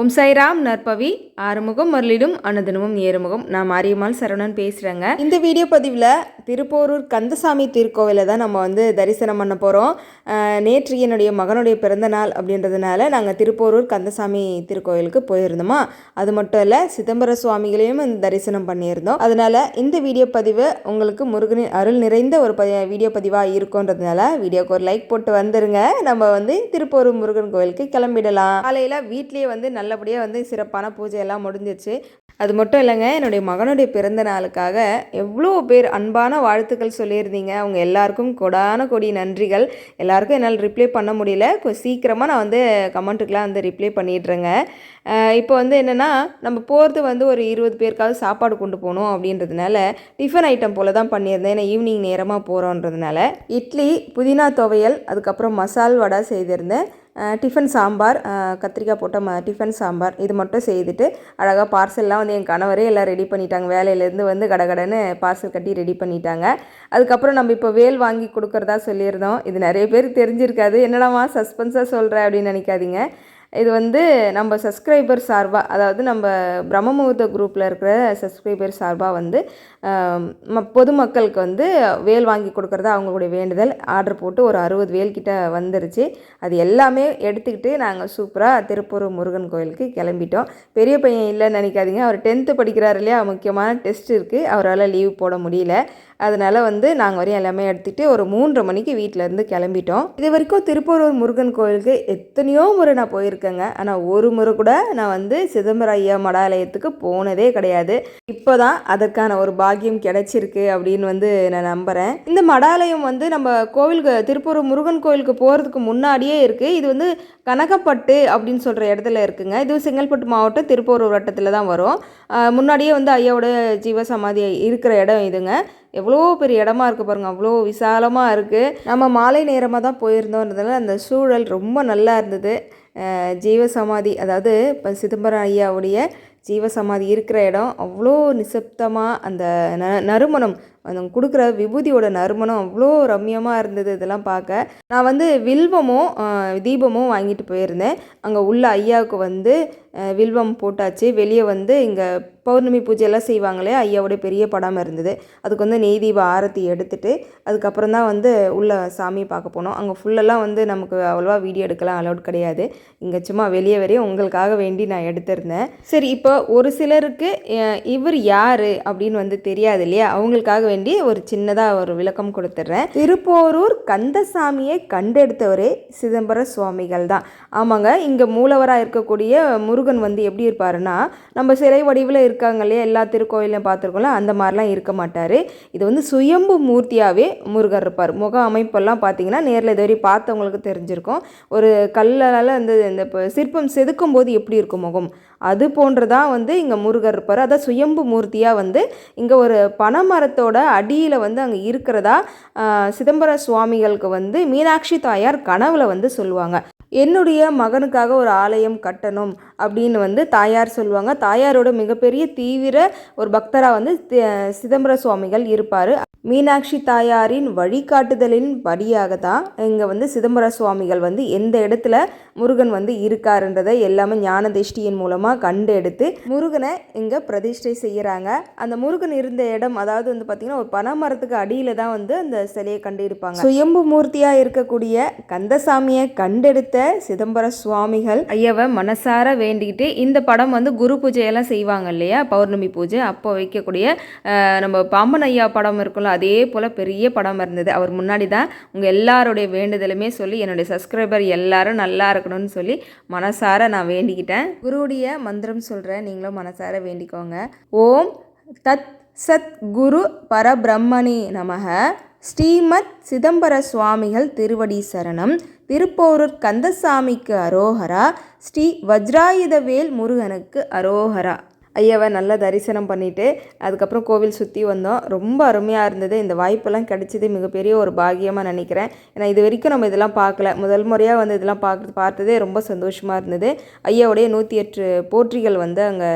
ஓம் சைராம் நற்பவி. ஆறுமுகம் மருளிடும் அனுதினமும் ஏறுமுகம். நான் மாரியம்மாள் சரவணன் பேசுகிறேங்க இந்த வீடியோ பதிவில் திருப்போரூர் கந்தசாமி திருக்கோவிலை தான் நம்ம வந்து தரிசனம் பண்ண போகிறோம் நேற்று என்னுடைய மகனுடைய பிறந்தநாள் அப்படின்றதுனால நாங்கள் திருப்போரூர் கந்தசாமி திருக்கோவிலுக்கு போயிருந்தோமா? அது மட்டும் இல்லை சிதம்பர சுவாமிகளையும் தரிசனம் பண்ணியிருந்தோம். அதனால் இந்த வீடியோ பதிவு உங்களுக்கு முருகனின் அருள் நிறைந்த ஒரு பதி வீடியோ பதிவாக இருக்குன்றதுனால வீடியோக்கு ஒரு லைக் போட்டு வந்துருங்க. நம்ம வந்து திருப்போரூர் முருகன் கோவிலுக்கு கிளம்பிடலாம். காலையில் வீட்லேயே வந்து நல்லபடியாக வந்து சிறப்பான பூஜையெல்லாம் முடிஞ்சிச்சு அது மட்டும் இல்லைங்க என்னுடைய மகனுடைய பிறந்த நாளுக்காக எவ்வளோ பேர் அன்பான வாழ்த்துக்கள் சொல்லியிருந்தீங்க. அவங்க எல்லாருக்கும் கொடான கொடி நன்றிகள். எல்லாருக்கும் என்னால் ரிப்ளை பண்ண முடியல. கொஞ்சம் சீக்கிரமாக நான் வந்து கமெண்ட்டுக்கெலாம் வந்து ரிப்ளை பண்ணிடுறேங்க. இப்போ வந்து என்னென்னா நம்ம போகிறது வந்து ஒரு இருபது பேருக்காவது சாப்பாடு கொண்டு போகணும் அப்படின்றதுனால டிஃபன் ஐட்டம் போல் தான் பண்ணியிருந்தேன். ஏன்னா ஈவினிங் நேரமாக போகிறோன்றதுனால இட்லி புதினா துவையல் அதுக்கப்புறம் மசால் வடை செய்திருந்தேன். டிஃபன் சாம்பார் கத்திரிக்காய் போட்ட ம டிஃபன் சாம்பார் இது மட்டும் செய்துட்டு அழகாக பார்சல்லாம் வந்து என் கணவரே எல்லாம் ரெடி பண்ணிட்டாங்க. வேலையிலேருந்து வந்து கடகடன்னு பார்சல் கட்டி ரெடி பண்ணிட்டாங்க. அதுக்கப்புறம் நம்ம இப்போ வேல் வாங்கி கொடுக்குறதா சொல்லியிருந்தோம். இது நிறைய பேருக்கு தெரிஞ்சிருக்காது. என்னடாமா சஸ்பென்ஸாக சொல்கிறேன் அப்படின்னு நினைக்காதீங்க. இது வந்து நம்ம சப்ஸ்கிரைபர் சார்பாக அதாவது நம்ம பிரம்மமுகூர்த்த குரூப்பில் இருக்கிற சப்ஸ்கிரைபர் சார்பாக வந்து பொதுமக்களுக்கு வந்து வேல் வாங்கி கொடுக்குறது அவங்களுடைய வேண்டுதல். ஆர்டர் போட்டு ஒரு அறுபது வேல் கிட்ட வந்துருச்சு. அது எல்லாமே எடுத்துக்கிட்டு நாங்கள் சூப்பராக திருப்பூர் முருகன் கோயிலுக்கு கிளம்பிட்டோம். பெரிய பையன் இல்லைன்னு நினைக்காதீங்க. அவர் டென்த்து படிக்கிறார் இல்லையா? முக்கியமான டெஸ்ட் இருக்குது அவரால் லீவ் போட முடியல. அதனால் வந்து நாங்கள் வரையும் எல்லாமே எடுத்துகிட்டு ஒரு மூன்றரை மணிக்கு வீட்டிலேருந்து கிளம்பிட்டோம். இது வரைக்கும் திருப்பூரூர் முருகன் கோயிலுக்கு எத்தனையோ முறை நான் போயிருக்கேங்க. ஆனால் ஒரு முறை கூட நான் வந்து சிதம்பரம் ஐயா மடாலயத்துக்கு போனதே கிடையாது. இப்போ தான் அதற்கான ஒரு பா பாக்கியம் கிடைச்சிருக்கு அப்படின்னு வந்து நான் நம்புகிறேன் இந்த மடாலயம் வந்து நம்ம கோவிலுக்கு திருப்பூர் முருகன் கோவிலுக்கு போகிறதுக்கு முன்னாடியே இருக்குது இது வந்து கனகப்பட்டு அப்படின்னு சொல்கிற இடத்துல இருக்குங்க. இது செங்கல்பட்டு மாவட்டம் திருப்பூர் வட்டத்தில் தான் வரும். முன்னாடியே வந்து ஐயாவோட ஜீவசமாதி இருக்கிற இடம் இதுங்க. எவ்வளோ பெரிய இடமா இருக்குது பாருங்கள் அவ்வளோ விசாலமாக இருக்குது நம்ம மாலை நேரமாக தான் போயிருந்தோன்றதுனால அந்த சூழல் ரொம்ப நல்லா இருந்தது. ஜீவசமாதி அதாவது இப்போ சிதம்பரம் ஐயாவுடைய ஜீவசமாதி இருக்கிற இடம் அவ்வளோ நிசப்தமாக அந்த ந நறுமணம் அந்த கொடுக்குற விபூதியோட நறுமணம் அவ்வளோ ரம்யமாக இருந்தது இதெல்லாம் பார்க்க. நான் வந்து வில்வமும் தீபமும் வாங்கிட்டு போயிருந்தேன். அங்கே உள்ள ஐயாவுக்கு வந்து வில்வம் போட்டாச்சு. வெளியே வந்து இங்கே பௌர்ணமி பூஜையெல்லாம் செய்வாங்களே ஐயாவோட பெரிய படம் இருந்தது. அதுக்கு வந்து நெய் தீப ஆரத்தி எடுத்துட்டு அதுக்கப்புறம் தான் வந்து உள்ள சாமியை பார்க்க போனோம். அங்கே ஃபுல்லெல்லாம் வந்து நமக்கு அவ்வளோவா வீடியோ எடுக்கலாம் அலௌட் கிடையாது. இங்கே சும்மா வெளியே வரையும் உங்களுக்காக வேண்டி நான் எடுத்திருந்தேன். சரி இப்போ ஒரு சிலருக்கு இவர் யார் அப்படின்னு வந்து தெரியாது இல்லையா? அவங்களுக்காக வேண்டி ஒரு சின்னதாக ஒரு விளக்கம் கொடுத்துட்றேன் திருப்போரூர் கந்தசாமியை கண்டெடுத்தவரே சிதம்பர சுவாமிகள் தான். ஆமாங்க இங்கே மூலவராக இருக்கக்கூடிய முருகன் வந்து எப்படி இருப்பாருன்னா நம்ம சிலை வடிவில் இருக்காங்க இல்லையா எல்லா திருக்கோயிலையும் பார்த்துருக்கோம்ல அந்த மாதிரிலாம் இருக்க மாட்டார். இது வந்து சுயம்பு மூர்த்தியாகவே முருகர் இருப்பார். முக அமைப்பெல்லாம் பார்த்தீங்கன்னா நேரில் இதுவரை பார்த்தவங்களுக்கு தெரிஞ்சிருக்கும். ஒரு கல்லால் அந்த இந்த சிற்பம் செதுக்கும் போது எப்படி இருக்கும் முகம்? அது போன்றதான் வந்து இங்கே முருகர் இருப்பார். அதான் சுயம்பு மூர்த்தியாக வந்து இங்கே ஒரு பனைமரத்தோட அடியில் வந்து அங்கே இருக்கிறதா சிதம்பர சுவாமிகளுக்கு வந்து மீனாட்சி தாயார் கனவுல வந்து சொல்லுவாங்க. என்னுடைய மகனுக்காக ஒரு ஆலயம் கட்டணும். அப்படின்னு வந்து தாயார் சொல்லுவாங்க. தாயாரோட மிகப்பெரிய தீவிர ஒரு பக்தராக வந்து சிதம்பர சுவாமிகள் இருப்பார். மீனாட்சி தாயாரின் வழிகாட்டுதலின் படியாக தான் இங்கே வந்து சிதம்பர சுவாமிகள் வந்து எந்த இடத்துல முருகன் வந்து இருக்காருன்றதை எல்லாமே ஞான திஷ்டியின் மூலமாக கண்டு எடுத்து முருகனை இங்கே பிரதிஷ்டை செய்கிறாங்க அந்த முருகன் இருந்த இடம் அதாவது வந்து பார்த்திங்கன்னா ஒரு பனைமரத்துக்கு அடியில் தான் வந்து அந்த சிலையை கண்டிருப்பாங்க. சுயம்பு மூர்த்தியாக இருக்கக்கூடிய கந்தசாமியை கண்டெடுத்த சிதம்பர சுவாமிகள் ஐயவை மனசார வே வேண்டிக்கிட்டு இந்த படம் வந்து குரு பூஜையெல்லாம் செய்வாங்க இல்லையா? பௌர்ணமி பூஜை. அப்போ வைக்கக்கூடிய நம்ம பாம்பன் ஐயா படம் இருக்குல்ல அதே போல் பெரிய படம் இருந்தது. அவர் முன்னாடி தான் உங்கள் எல்லாருடைய வேண்டுதலுமே சொல்லி என்னுடைய சப்ஸ்கிரைபர் எல்லாரும் நல்லா இருக்கணும்னு சொல்லி மனசார நான் வேண்டிக்கிட்டேன். குருவுடைய மந்திரம் சொல்கிறேன் நீங்களும் மனசார வேண்டிக்கோங்க. ஓம் தத் சத் குரு பரபிரம்மணி நமக. ஸ்ரீமத் சிதம்பர சுவாமிகள் திருவடி சரணம். திருப்போரூர் கந்தசாமிக்கு அரோகரா ஸ்ரீ வஜ்ராயுதவேல் முருகனுக்கு அரோகரா ஐயாவை நல்லா தரிசனம் பண்ணிவிட்டு அதுக்கப்புறம் கோவில் சுற்றி வந்தோம். ரொம்ப அருமையாக இருந்தது. இந்த வாய்ப்பெல்லாம் கிடைச்சது மிகப்பெரிய ஒரு பாக்கியமாக நினைக்கிறேன். ஏன்னா இது வரைக்கும் நம்ம இதெல்லாம் பார்க்கல. முதல் முறையாக வந்து இதெல்லாம் பார்க்க பார்த்ததே ரொம்ப சந்தோஷமாக இருந்தது. ஐயாவுடைய நூற்றி எட்டு போற்றிகள் வந்து அங்கே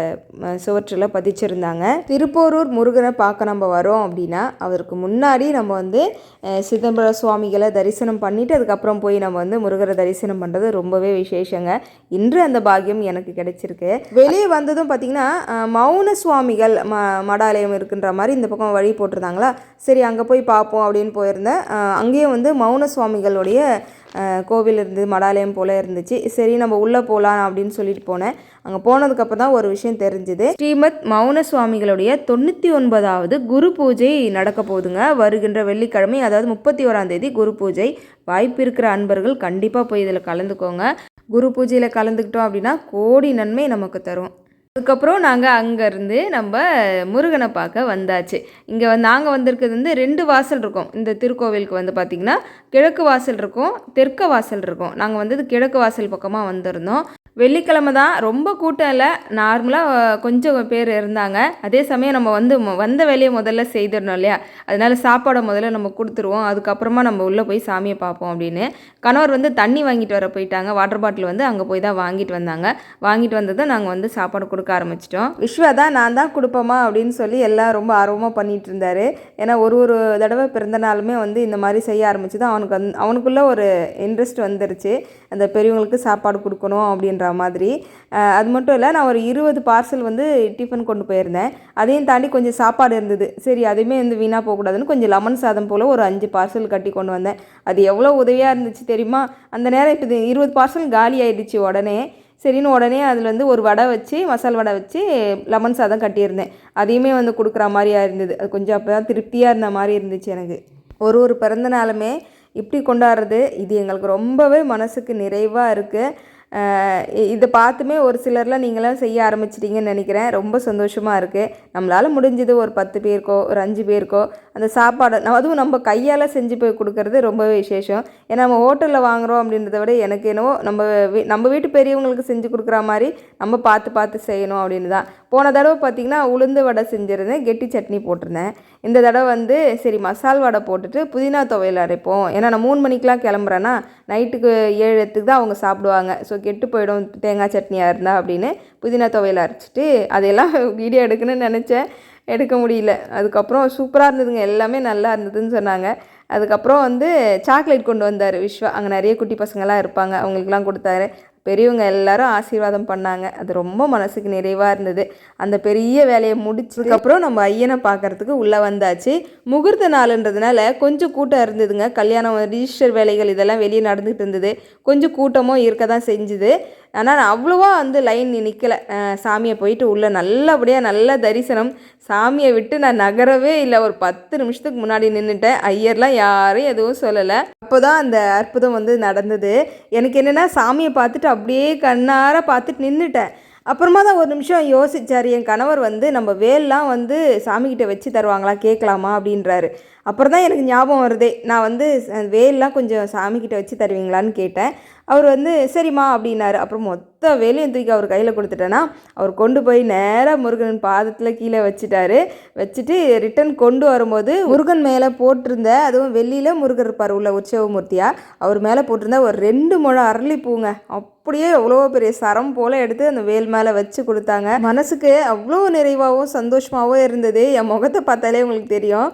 சுவற்றில் பதிச்சிருந்தாங்க. திருப்போரூர் முருகனை பார்க்க நம்ம வரோம் அப்படின்னா அவருக்கு முன்னாடி நம்ம வந்து சிதம்பர சுவாமிகளை தரிசனம் பண்ணிவிட்டு அதுக்கப்புறம் போய் நம்ம வந்து முருகரை தரிசனம் பண்ணுறது ரொம்பவே விசேஷங்க. இன்று அந்த பாக்கியம் எனக்கு கிடைச்சிருக்கு. வெளியே வந்ததும் பார்த்திங்கன்னா மௌன சுவாமிகள் ம மடாலயம் இருக்குன்ற மாதிரி இந்த பக்கம் வழி போட்டிருந்தாங்களா? சரி அங்கே போய் பார்ப்போம் அப்படின்னு போயிருந்தேன். அங்கேயும் வந்து மௌன சுவாமிகளுடைய கோவில் இருந்து மடாலயம் போல் இருந்துச்சு. சரி நம்ம உள்ளே போகலாம் அப்படின்னு சொல்லிட்டு போனேன். அங்கே போனதுக்கப்புறம் தான் ஒரு விஷயம் தெரிஞ்சுது. ஸ்ரீமத் மௌன சுவாமிகளுடைய தொண்ணூற்றி ஒன்பதாவது குரு பூஜை நடக்க போகுதுங்க. வருகின்ற வெள்ளிக்கிழமை அதாவது முப்பத்தி ஓராம் தேதி குரு பூஜை. வாய்ப்பு இருக்கிற அன்பர்கள் கண்டிப்பாக போய் இதில் கலந்துக்கோங்க. குரு பூஜையில் கலந்துக்கிட்டோம் அப்படின்னா கோடி நன்மை நமக்கு தரும். அதுக்கப்புறம் நாங்கள் அங்கேருந்து நம்ம முருகனை பார்க்க வந்தாச்சு. இங்கே வந்து நாங்கள் வந்திருக்கிறது வந்து ரெண்டு வாசல் இருக்கும். இந்த திருக்கோவிலுக்கு வந்து பார்த்திங்கன்னா கிழக்கு வாசல் இருக்கும் தெற்கு வாசல் இருக்கும். நாங்கள் வந்தது கிழக்கு வாசல் பக்கமாக வந்திருந்தோம். வெள்ளிக்கிழமை தான் ரொம்ப கூட்டம் இல்லை. நார்மலாக கொஞ்சம் பேர் இருந்தாங்க. அதே சமயம் நம்ம வந்து வந்த வேலையை முதல்ல செய்திடணும் இல்லையா? அதனால் சாப்பாடை முதல்ல நம்ம கொடுத்துருவோம். அதுக்கப்புறமா நம்ம உள்ளே போய் சாமியை பார்ப்போம் அப்படின்னு. கணவர் வந்து தண்ணி வாங்கிட்டு வர போயிட்டாங்க. வாட்டர் பாட்டில் வந்து அங்கே போய் தான் வாங்கிட்டு வந்தாங்க. வாங்கிட்டு வந்ததை நாங்கள் வந்து சாப்பாடு கொடுக்க ஆரம்பிச்சிட்டோம். விஸ்வா தான் நான் தான் கொடுப்போமா அப்படின்னு சொல்லி எல்லாம் ரொம்ப ஆர்வமாக பண்ணிட்டு இருந்தாரு. ஏன்னா ஒரு ஒரு தடவை பிறந்தனாலுமே வந்து இந்த மாதிரி செய்ய ஆரம்பிச்சு தான் அவனுக்கு வந்து அவனுக்குள்ளே ஒரு இன்ட்ரெஸ்ட் வந்துருச்சு. அந்த பெரியவங்களுக்கு சாப்பாடு கொடுக்கணும் அப்படின்ற மாதிரி. அது மட்டும் இல்லை நான் ஒரு இருபது பார்சல் வந்து டிஃபன் கொண்டு போயிருந்தேன். அதையும் தாண்டி கொஞ்சம் சாப்பாடு இருந்தது. சரி அதையுமே வந்து வீணாக போகக்கூடாதுன்னு கொஞ்சம் லெமன் சாதம் போல் ஒரு அஞ்சு பார்சல் கட்டி கொண்டு வந்தேன். அது எவ்வளோ உதவியாக இருந்துச்சு தெரியுமா? அந்த நேரம் இப்போ இருபது பார்சல் காலி ஆயிடுச்சு உடனே. சரின்னு உடனே அதில் வந்து ஒரு வடை வச்சு மசால் வடை வச்சு லெமன் சாதம் கட்டியிருந்தேன். அதையுமே வந்து கொடுக்குற மாதிரியா இருந்தது. அது கொஞ்சம் அப்போ தான் திருப்தியாக இருந்த மாதிரி இருந்துச்சு எனக்கு. ஒரு ஒரு பிறந்த நாளுமே இப்படி கொண்டாடுறது இது எங்களுக்கு ரொம்பவே மனசுக்கு நிறைவாக இருக்குது இதை பார்த்துமே ஒரு சிலர்லாம் நீங்களாம் செய்ய ஆரம்பிச்சிட்டிங்கன்னு நினைக்கிறேன். ரொம்ப சந்தோஷமாக இருக்குது நம்மளால் முடிஞ்சது ஒரு பத்து பேருக்கோ ஒரு அஞ்சு பேருக்கோ அந்த சாப்பாடை அதுவும் நம்ம கையால் செஞ்சு போய் கொடுக்கறது ரொம்பவே விசேஷம். ஏன்னா நம்ம ஹோட்டலில் வாங்குகிறோம் அப்படின்றத விட எனக்கு என்னவோ நம்ம வீ- நம்ம வீட்டு பெரியவங்களுக்கு செஞ்சு கொடுக்குற மாதிரி நம்ம பார்த்து பார்த்து செய்யணும் அப்படின்னு தான். போன தடவை பார்த்திங்கன்னா உளுந்து வடை செஞ்சுருந்தேன். கெட்டி சட்னி போட்டிருந்தேன். இந்த தடவை வந்து சரி மசால் வடை போட்டுட்டு புதினா துவையல் அரைப்போம். ஏன்னா நான் மூணு மணிக்கெலாம் கிளம்புறேன்னா நைட்டுக்கு ஏழு எட்டுக்கு தான் அவங்க சாப்பிடுவாங்க. ஸோ கெட்டு போயிடும் தேங்காய் சட்னியாக இருந்தால் அப்படின்னு புதினா துவையல் அரைச்சிட்டு அதையெல்லாம் வீடியோ எடுக்கணும்னு நினச்சேன். எடுக்க முடியல. அதுக்கப்புறம் சூப்பராக இருந்ததுங்க. எல்லாமே நல்லா இருந்ததுன்னு சொன்னாங்க. அதுக்கப்புறம் வந்து சாக்லேட் கொண்டு வந்தார் விஸ்வா. அங்கே நிறைய குட்டி பசங்கள்லாம் இருப்பாங்க. அவங்களுக்குலாம் கொடுத்தாரு. பெரியவங்க எல்லாரும் ஆசீர்வாதம் பண்ணாங்க. அது ரொம்ப மனசுக்கு நிறைவாக இருந்தது. அந்த பெரிய வேலையை முடிச்சதுக்கப்புறம் நம்ம ஐயனை பார்க்கறதுக்கு உள்ளே வந்தாச்சு. முகூர்த்த நாளுன்றதுனால கொஞ்சம் கூட்டம் இருந்ததுங்க. கல்யாணம் ரிஜிஸ்டர் வேலைகள் இதெல்லாம் வெளியே நடந்துகிட்டு இருந்தது. கொஞ்சம் கூட்டமும் இருக்க தான் செஞ்சுது. ஆனால் அவ்வளோவா வந்து லைன் நிற்கலை சாமியை போயிட்டு உள்ளே நல்லபடியாக நல்ல தரிசனம். சாமியை விட்டு நான் நகரவே இல்லை. ஒரு பத்து நிமிஷத்துக்கு முன்னாடி நின்றுட்டேன் ஐயர்லாம் யாரும் எதுவும் சொல்லலை. அப்போ தான் அந்த அற்புதம் வந்து நடந்தது. எனக்கு என்னென்னா சாமியை பார்த்துட்டு அப்படியே கண்ணார பார்த்துட்டு நின்றுட்டேன் அப்புறமா தான் ஒரு நிமிஷம் யோசிச்சார். என் கணவர் வந்து நம்ம வேல்லாம் வந்து சாமிக்கிட்ட வச்சு தருவாங்களா? கேட்கலாமா? அப்படின்றாரு. அப்புறம் தான் எனக்கு ஞாபகம் வருதே. நான் வந்து வேலெலாம் வேல்லாம் கொஞ்சம் சாமிக்கிட்ட வச்சு தருவீங்களான்னு கேட்டேன். அவர் வந்து சரிம்மா அப்படின்னாரு. அப்புறம் மொத்த வேலையும் தூக்கி அவர் கையில் கொடுத்துட்டேன்னா அவர் கொண்டு போய் நேராக முருகன் பாதத்தில் கீழே வச்சுட்டாரு. வச்சுட்டு ரிட்டன் கொண்டு வரும்போது முருகன் மேலே போட்டிருந்த அதுவும் வெள்ளியில் முருகர் இருப்பார் உள்ள உற்சவமூர்த்தியாக அவர் மேலே போட்டிருந்த ஒரு ரெண்டு முழம் அரளிப்பூங்க. அப்படியே எவ்வளோ பெரிய சரம் போல் எடுத்து அந்த வேல் மேலே வச்சு கொடுத்தாங்க. மனசுக்கு அவ்வளோ நிறைவாகவும் சந்தோஷமாகவும் இருந்தது. என் முகத்தை பார்த்தாலே உங்களுக்கு தெரியும்.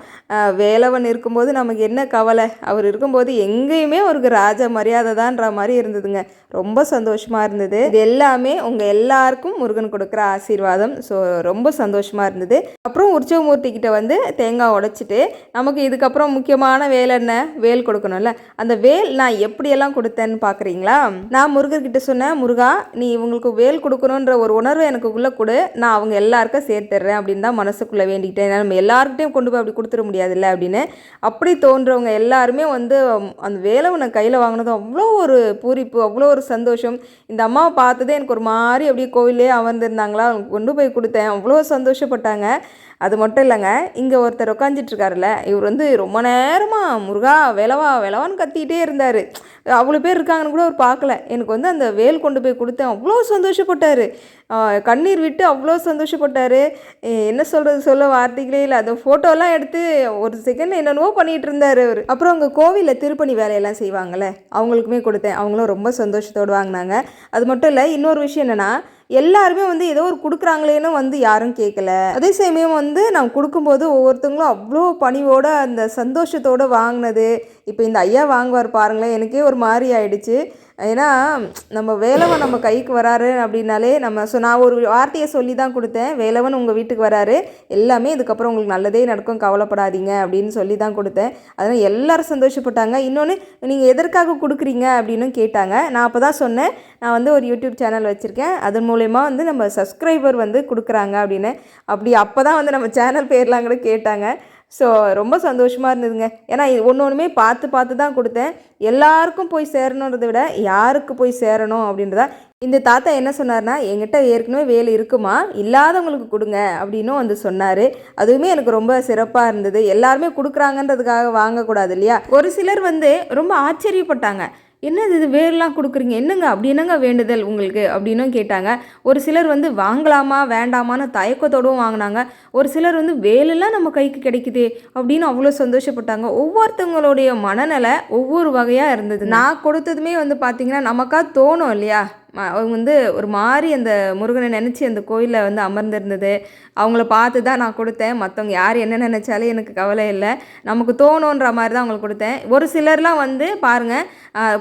வேலை வேலவன் இருக்கும்போது நமக்கு என்ன கவலை? அவர் இருக்கும்போது எங்கேயுமே அவருக்கு ராஜ மரியாதை தான்ற மாதிரி இருந்ததுங்க. ரொம்ப சந்தோஷமாக இருந்தது. இது எல்லாமே உங்கள் எல்லாருக்கும் முருகன் கொடுக்குற ஆசீர்வாதம். ஸோ ரொம்ப சந்தோஷமாக இருந்தது. அப்புறம் உற்சவமூர்த்தி கிட்ட வந்து தேங்காய் உடைச்சிட்டு நமக்கு இதுக்கப்புறம் முக்கியமான வேலை என்ன? வேல் கொடுக்கணும்ல. அந்த வேல் நான் எப்படியெல்லாம் கொடுத்தேன்னு பார்க்குறீங்களா நான் முருகர்கிட்ட சொன்னேன் முருகா நீ இவங்களுக்கு வேல் கொடுக்கணுன்ற ஒரு உணர்வு எனக்கு உள்ளே கொடு. நான் அவங்க எல்லாருக்கும் சேர்த்துடுறேன் அப்படின்னு தான் மனசுக்குள்ளே வேண்டிக்கிட்டேன். ஏன்னா நம்ம எல்லாருக்கிட்டையும் கொண்டு போய் அப்படி கொடுத்துட முடியாதுல்ல அப்படின்னு அப்படி தோன்றவங்க எல்லாருமே வந்து அந்த அந்த வேலவனை கையில் வாங்கினது அவ்வளோ ஒரு பூரிப்பு அவ்வளோ ஒரு சந்தோஷம். இந்த அம்மாவை பார்த்ததே எனக்கு ஒரு மாதிரி அப்படியே கோவிலே அமர்ந்திருந்தாங்களா? கொண்டு போய் கொடுத்தேன். அவ்வளோ சந்தோஷப்பட்டாங்க. அது மட்டும் இல்லைங்க இங்கே ஒருத்தர் உட்காந்துட்டு இருக்காருல்ல இவர் வந்து ரொம்ப நேரமாக முருகா விளவா விளவான்னு கத்திக்கிட்டே இருந்தார். அவ்வளோ பேர் இருக்காங்கன்னு கூட அவர் பார்க்கல. எனக்கு வந்து அந்த வேல் கொண்டு போய் கொடுத்தேன். அவ்வளோ சந்தோஷப்பட்டார். கண்ணீர் விட்டு அவ்வளோ சந்தோஷப்பட்டார். என்ன சொல்கிறது சொல்ல வார்த்தைகளே இல்லை. அந்த ஃபோட்டோலாம் எடுத்து ஒரு செகண்ட் என்னென்னவோ பண்ணிகிட்டு இருந்தார் அவர். அப்புறம் அங்கே கோவிலில் திருப்பணி வேலையெல்லாம் செய்வாங்கள்ல அவங்களுக்குமே கொடுத்தேன். அவங்களும் ரொம்ப சந்தோஷத்தோடு வாங்கினாங்க. அது மட்டும் இல்லை இன்னொரு விஷயம் என்னென்னா எல்லாருமே வந்து ஏதோ ஒரு கொடுக்குறாங்களேன்னு வந்து யாரும் கேட்கல அதே சமயம் வந்து நான் கொடுக்கும்போது ஒவ்வொருத்தவங்களும் அவ்வளோ பணிவோட அந்த சந்தோஷத்தோடு வாங்கினது. இப்போ இந்த ஐயா வாங்குவார் பாருங்களேன் எனக்கே ஒரு மாதிரி ஆயிடுச்சு. ஏன்னா நம்ம வேலவன் நம்ம கைக்கு வராரு அப்படின்னாலே நம்ம ஸோ நான் ஒரு வார்த்தையை சொல்லி தான் கொடுத்தேன். வேலவன் உங்கள் வீட்டுக்கு வராரு. எல்லாமே இதுக்கப்புறம் உங்களுக்கு நல்லதே நடக்கும். கவலைப்படாதீங்க அப்படின்னு சொல்லி தான் கொடுத்தேன். அதனால் எல்லோரும் சந்தோஷப்பட்டாங்க. இன்னொன்று நீங்கள் எதற்காக கொடுக்குறீங்க அப்படின்னு கேட்டாங்க. நான் அப்போ தான் சொன்னேன். நான் வந்து ஒரு யூடியூப் சேனல் வச்சுருக்கேன். அதன் மூலயமா வந்து நம்ம சப்ஸ்கிரைபர் வந்து கொடுக்குறாங்க அப்படின்னு. அப்படி அப்போ தான் வந்து நம்ம சேனல் பேர்லாம் கூட கேட்டாங்க. ஸோ ரொம்ப சந்தோஷமாக இருந்ததுங்க. ஏன்னா இது ஒன்று ஒன்றுமே பார்த்து பார்த்து தான் கொடுத்தேன். எல்லாருக்கும் போய் சேரணுன்றதை விட யாருக்கு போய் சேரணும் அப்படின்றதா? இந்த தாத்தா என்ன சொன்னார்னா என்கிட்ட ஏற்கனவே வேலை இருக்குமா? இல்லாதவங்களுக்கு கொடுங்க அப்படின்னும் வந்து சொன்னார். அதுவுமே எனக்கு ரொம்ப சிறப்பாக இருந்தது. எல்லாருமே கொடுக்குறாங்கன்றதுக்காக வாங்கக்கூடாது இல்லையா? ஒரு சிலர் வந்து ரொம்ப ஆச்சரியப்பட்டாங்க. என்னது இது வேர்லாம் கொடுக்குறீங்க? என்னங்க அப்படி என்னங்க வேண்டுதல் உங்களுக்கு? அப்படின்னும் கேட்டாங்க. ஒரு சிலர் வந்து வாங்கலாமா வேண்டாமான்னு தயக்கத்தோடும் வாங்கினாங்க. ஒரு சிலர் வந்து வேலெல்லாம் நம்ம கைக்கு கிடைக்குதே அப்படின்னு அவ்வளோ சந்தோஷப்பட்டாங்க. ஒவ்வொருத்தவங்களுடைய மனநிலை ஒவ்வொரு வகையாக இருந்தது நான் கொடுத்ததுமே வந்து பார்த்திங்கன்னா நமக்காக தோணும் இல்லையா? அவங்க வந்து ஒரு மாதிரி அந்த முருகனை நினச்சி அந்த கோயிலில் வந்து அமர்ந்திருந்தது. அவங்கள பார்த்து தான் நான் கொடுத்தேன். மற்றவங்க யார் என்ன நினச்சாலும் எனக்கு கவலை இல்லை. நமக்கு தோணுன்ற மாதிரி தான் அவங்களுக்கு கொடுத்தேன். ஒரு சிலர்லாம் வந்து பாருங்கள்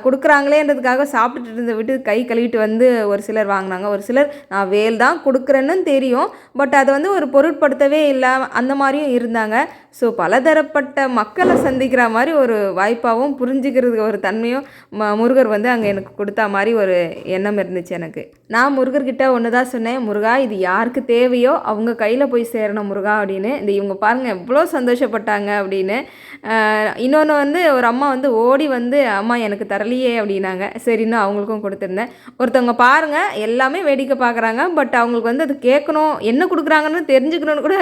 கொடுக்குறாங்களேன்றதுக்காக சாப்பிட்டுட்டு இருந்த விட்டு கை கழுவிட்டு வந்து ஒரு சிலர் வாங்கினாங்க. ஒரு சிலர் நான் வேல் தான் கொடுக்குறேன்னு தெரியும். பட் அதை வந்து ஒரு பொருட்படுத்தவே இல்லை அந்த மாதிரியும் இருந்தாங்க. ஸோ பலதரப்பட்ட மக்களை சந்திக்கிற மாதிரி ஒரு வாய்ப்பாகவும் புரிஞ்சுக்கிறதுக்கு ஒரு தன்மையும் ம முருகர் வந்து அங்கே எனக்கு கொடுத்தா மாதிரி ஒரு எண்ணம் இருந்துச்சு எனக்கு. நான் முருகர்கிட்ட ஒன்று தான் சொன்னேன் முருகா இது யாருக்கு தேவையோ அவங்க கையில் போய் சேரணும் முருகா அப்படின்னு. இந்த இவங்க பாருங்கள் எவ்வளோ சந்தோஷப்பட்டாங்க அப்படின்னு. இன்னொன்று வந்து ஒரு அம்மா வந்து ஓடி வந்து அம்மா எனக்கு தரலையே அப்படின்னாங்க. சரின்னு அவங்களுக்கும் கொடுத்துருந்தேன். ஒருத்தவங்க பாருங்கள் எல்லாமே வேடிக்கை பார்க்குறாங்க பட் அவங்களுக்கு வந்து அது கேட்கணும் என்ன கொடுக்குறாங்கன்னு தெரிஞ்சுக்கணுன்னு கூட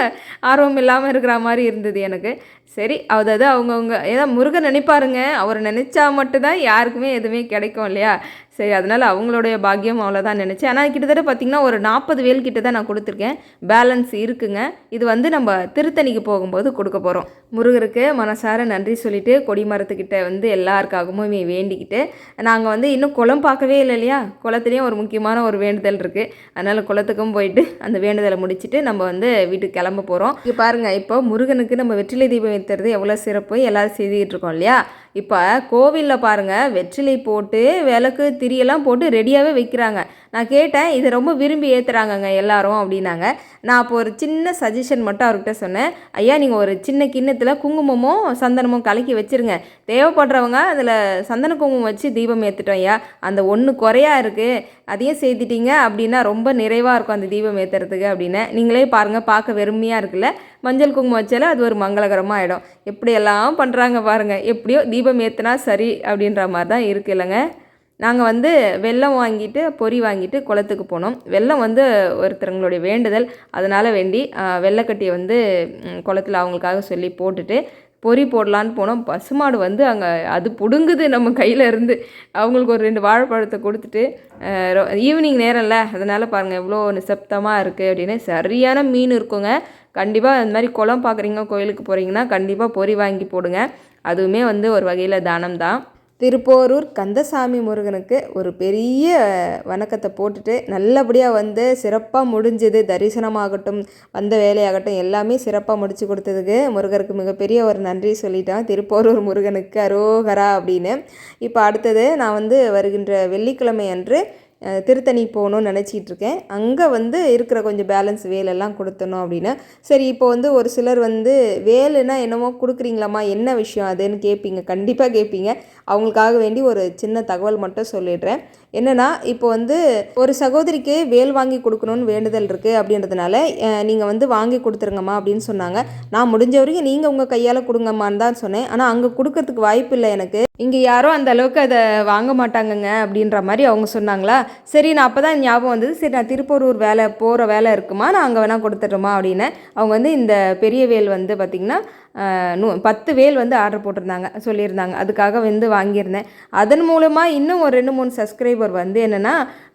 ஆர்வம் இல்லாமல் இருக்கிற மாதிரி இருந்தது எனக்கு. சரி அதாவது அவங்கவுங்க ஏதோ முருகன் நினைப்பாருங்க அவர் நினச்சா மட்டும்தான் யாருக்குமே எதுவுமே கிடைக்கும் இல்லையா? சரி அதனால் அவங்களுடைய பாக்கியம் அவ்வளோதான் நினச்சேன். ஆனால் கிட்டத்தட்ட பார்த்திங்கன்னா ஒரு நாற்பது வேல் கிட்ட தான் நான் கொடுத்துருக்கேன். பேலன்ஸ் இருக்குங்க. இது வந்து நம்ம திருத்தணிக்கு போகும்போது கொடுக்க போகிறோம் முருகருக்கு மனசார நன்றி சொல்லிவிட்டு கொடி மரத்துக்கிட்ட வந்து எல்லாருக்காகவும் வேண்டிக்கிட்டு நாங்கள் வந்து இன்னும் குளம் பார்க்கவே இல்லை இல்லையா? குளத்துலேயும் ஒரு முக்கியமான ஒரு வேண்டுதல் இருக்குது அதனால் குளத்துக்கும் போயிட்டு அந்த வேண்டுதலை முடிச்சுட்டு நம்ம வந்து வீட்டுக்கு கிளம்ப போகிறோம் இங்கே பாருங்கள் இப்போ முருகனுக்கு நம்ம வெற்றிலை தீபம் வைத்துறது எவ்வளோ சிறப்பு. எல்லோரும் செய்துக்கிட்டு இருக்கோம் இல்லையா? இப்போ கோவிலில் பாருங்கள் வெற்றிலை போட்டு விளக்கு திரியெல்லாம் போட்டு ரெடியாகவே வைக்கிறாங்க. நான் கேட்டேன் இதை ரொம்ப விரும்பி ஏற்றுறாங்கங்க எல்லாரும் அப்படின்னாங்க. நான் அப்போ ஒரு சின்ன சஜஷன் மட்டும் அவர்கிட்ட சொன்னேன். ஐயா நீங்கள் ஒரு சின்ன கிண்ணத்தில் குங்குமமும் சந்தனமும் கலக்கி வச்சுருங்க. தேவைப்படுறவங்க அதில் சந்தன குங்குமம் வச்சு தீபம் ஏற்றுட்டோம் ஐயா. அந்த ஒன்று குறையா இருக்குது அதையும் சேர்த்துட்டீங்க அப்படின்னா ரொம்ப நிறைவாக இருக்கும் அந்த தீபம் ஏற்றுறதுக்கு அப்படின்னு. நீங்களே பாருங்கள் பார்க்க வெறுமையாக இருக்குல்ல. மஞ்சள் குங்குமம் வச்சாலே அது ஒரு மங்களகரமாக ஆகிடும் எப்படியெல்லாம் பண்ணுறாங்க பாருங்கள் எப்படியோ தீபம் ஏற்றுனா சரி அப்படின்ற மாதிரி தான் இருக்குது இல்லைங்க. நாங்கள் வந்து வெள்ளம் வாங்கிட்டு பொறி வாங்கிட்டு குளத்துக்கு போனோம். வெள்ளம் வந்து ஒருத்தருங்களுடைய வேண்டுதல். அதனால் வேண்டி வெள்ளைக்கட்டியை வந்து குளத்தில் அவங்களுக்காக சொல்லி போட்டுட்டு பொறி போடலான்னு போனோம். பசுமாடு வந்து அங்கே அது பிடுங்குது நம்ம கையில் இருந்து. அவங்களுக்கு ஒரு ரெண்டு வாழைப்பழத்தை கொடுத்துட்டு ஈவினிங் நேரம்ல அதனால் பாருங்கள் எவ்வளோ நிசப்தமாக இருக்குது அப்படின்னு. சரியான மீன் இருக்குங்க. கண்டிப்பாக அந்த மாதிரி குளம் பார்க்குறீங்க கோயிலுக்கு போகிறீங்கன்னா கண்டிப்பாக பொறி வாங்கி போடுங்க. அதுவுமே வந்து ஒரு வகையில் தானம் தான் திருப்போரூர் கந்தசாமி முருகனுக்கு ஒரு பெரிய வணக்கத்தை போட்டுட்டு நல்லபடியாக வந்து சிறப்பாக முடிஞ்சது. தரிசனமாகட்டும் வந்த வேலையாகட்டும் எல்லாமே சிறப்பாக முடிச்சு கொடுத்ததுக்கு முருகருக்கு மிகப்பெரிய ஒரு நன்றி சொல்லிட்டான். திருப்போரூர் முருகனுக்கு அரோகரா அப்படின்னு. இப்போ அடுத்தது நான் வந்து வருகின்ற வெள்ளிக்கிழமை அன்று திருத்தணி போகணும்னு நினச்சிட்டு இருக்கேன் அங்கே வந்து இருக்கிற கொஞ்சம் பேலன்ஸ் வேலெல்லாம் கொடுத்தணும் அப்படின்னு. சரி இப்போ வந்து ஒரு சிலர் வந்து வேலைன்னா என்னமோ கொடுக்குறீங்களாம்மா என்ன விஷயம் அதுன்னு கேட்பீங்க கண்டிப்பாக கேட்பீங்க அவங்களுக்காக வேண்டி ஒரு சின்ன தகவல் மட்டும் சொல்லிடுறேன். என்னென்னா இப்போ வந்து ஒரு சகோதரிக்கு வேல் வாங்கி கொடுக்கணும்னு வேண்டுதல் இருக்குது அப்படின்றதுனால நீங்கள் வந்து வாங்கி கொடுத்துருங்கம்மா அப்படின்னு சொன்னாங்க. நான் முடிஞ்ச வரைக்கும் நீங்கள் உங்கள் கையால் கொடுங்கம்மான்னு தான் சொன்னேன். ஆனால் அங்கே கொடுக்கறதுக்கு வாய்ப்பு இல்லை எனக்கு. இங்கே யாரும் அந்த அளவுக்கு அதை வாங்க மாட்டாங்கங்க அப்படின்ற மாதிரி அவங்க சொன்னாங்களா? சரி நான் அப்போ தான் ஞாபகம் வந்தது. சரி நான் திருப்பூரூர் வேலை போகிற வேலை இருக்குமா? நான் அங்கே வேணால் கொடுத்துட்றோமா அப்படின்னு. அவங்க வந்து இந்த பெரிய வேல் வந்து பார்த்திங்கன்னா நூ பத்து வேல் வந்து ஆர்டர் போட்டிருந்தாங்க சொல்லியிருந்தாங்க. அதுக்காக வந்து வாங்கியிருந்தேன். அதன் மூலமாக இன்னும் ஒரு ரெண்டு மூணு சப்ஸ்கிரைபர் வந்து என்னென்னா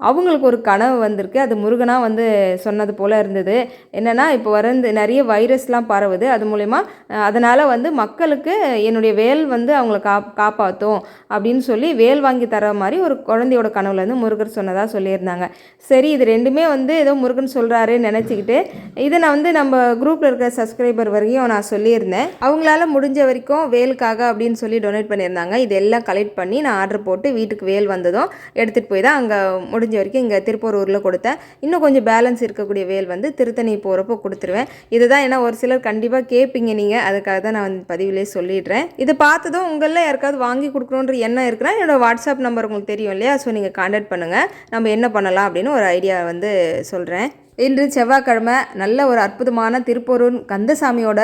அவங்களுக்கு ஒரு கனவு வந்திருக்கு. அது முருகனாக வந்து சொன்னது போல் இருந்தது. என்னென்னா இப்போ வர நிறைய வைரஸ்லாம் பரவுது. அது மூலயமா அதனால் வந்து மக்களுக்கு என்னுடைய வேல் வந்து அவங்கள காப் காப்பாற்றும் அப்படின்னு சொல்லி வேல் வாங்கி தர மாதிரி ஒரு குழந்தையோட கனவுல வந்து முருகர் சொன்னதாக சொல்லியிருந்தாங்க. சரி இது ரெண்டுமே வந்து ஏதோ முருகன் சொல்கிறாரு நினச்சிக்கிட்டு இதை நான் வந்து நம்ம குரூப்பில் இருக்கிற சப்ஸ்கிரைபர் வரைக்கும் நான் சொல்லியிருந்தேன். அவங்களால முடிஞ்ச வரைக்கும் வேலுக்காக அப்படின்னு சொல்லி டொனேட் பண்ணியிருந்தாங்க. இதெல்லாம் கலெக்ட் பண்ணி நான் ஆர்டர் போட்டு வீட்டுக்கு வேல் வந்ததும் எடுத்துகிட்டு போய் தான் அங்கே முடிஞ்ச வரைக்கும் இங்கே திருப்பூரூரில் கொடுத்தேன். இன்னும் கொஞ்சம் பேலன்ஸ் இருக்கக்கூடிய வேல் வந்து திருத்தணி போகிறப்போ கொடுத்துருவேன். இதுதான் ஏன்னா ஒரு சிலர் கண்டிப்பாக கேட்பீங்க நீங்கள் அதுக்காக தான் நான் வந்து பதிவிலே சொல்லிடுறேன். இதை பார்த்ததும் உங்களில் யாருக்காவது வாங்கி கொடுக்கணுன்ற எண்ணம் இருக்குன்னா என்னோடய வாட்ஸ்அப் நம்பர் உங்களுக்கு தெரியும் இல்லையா? ஸோ நீங்கள் காண்டாக்ட் பண்ணுங்கள் நம்ம என்ன பண்ணலாம் அப்படின்னு ஒரு ஐடியா வந்து சொல்கிறேன் இன்று செவ்வாய்க்கிழமை நல்ல ஒரு அற்புதமான திருப்பொருள் கந்தசாமியோட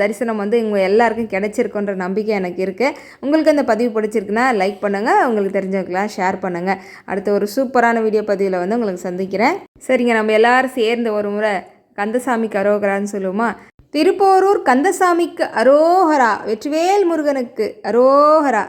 தரிசனம் வந்து இவங்க எல்லாருக்கும் கிடைச்சிருக்குன்ற நம்பிக்கை எனக்கு இருக்குது உங்களுக்கு அந்த பதிவு பிடிச்சிருக்குன்னா லைக் பண்ணுங்கள் உங்களுக்கு தெரிஞ்சவங்களாம் ஷேர் பண்ணுங்கள் அடுத்த ஒரு சூப்பரான வீடியோ பதிவில் வந்து உங்களுக்கு சந்திக்கிறேன். சரிங்க நம்ம எல்லாரும் சேர்ந்து ஒரு முறை கந்தசாமிக்கு அரோகரான்னு சொல்லுவோமா? திருப்போரூர் கந்தசாமிக்கு அரோகரா வெற்றிவேல் முருகனுக்கு அரோகரா.